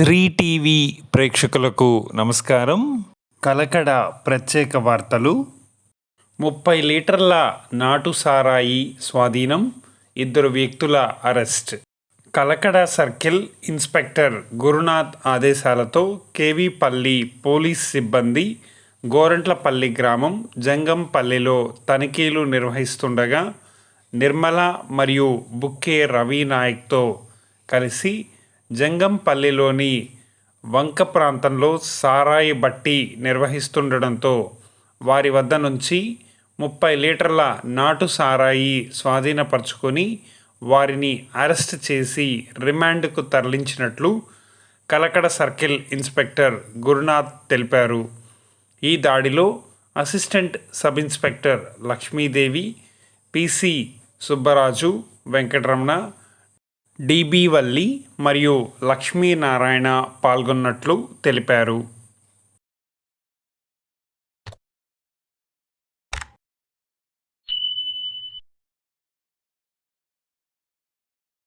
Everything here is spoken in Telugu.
శ్రీ టీవీ ప్రేక్షకులకు నమస్కారం. కలకడ ప్రత్యేక వార్తలు. ముప్పై లీటర్ల నాటు సారాయి స్వాధీనం ఇద్దరు వ్యక్తుల arrest. Kalakada circle inspector Gurunath ఆదేశాలతో కేవీపల్లి పోలీస్ సిబ్బంది గోరంట్లపల్లి గ్రామం జంగంపల్లిలో తనిఖీలు నిర్వహిస్తుండగా నిర్మల మరియు బుక్కే రవి నాయక్తో కలిసి జంగంపల్లిలోని వంక ప్రాంతంలో సారాయి బట్టి నిర్వహిస్తుండడంతో వారి వద్ద నుంచి ముప్పై లీటర్ల నాటు సారాయి స్వాధీనపరుచుకొని వారిని అరెస్ట్ చేసి రిమాండ్కు తరలించినట్లు కలకడ సర్కిల్ ఇన్స్పెక్టర్ గురునాథ్ తెలిపారు. ఈ దాడిలో assistant sub inspector Lakshmidevi PC Subbaraju Venkataramana DB Valli మరియు లక్ష్మీనారాయణ పాల్గొన్నట్లు తెలిపారు.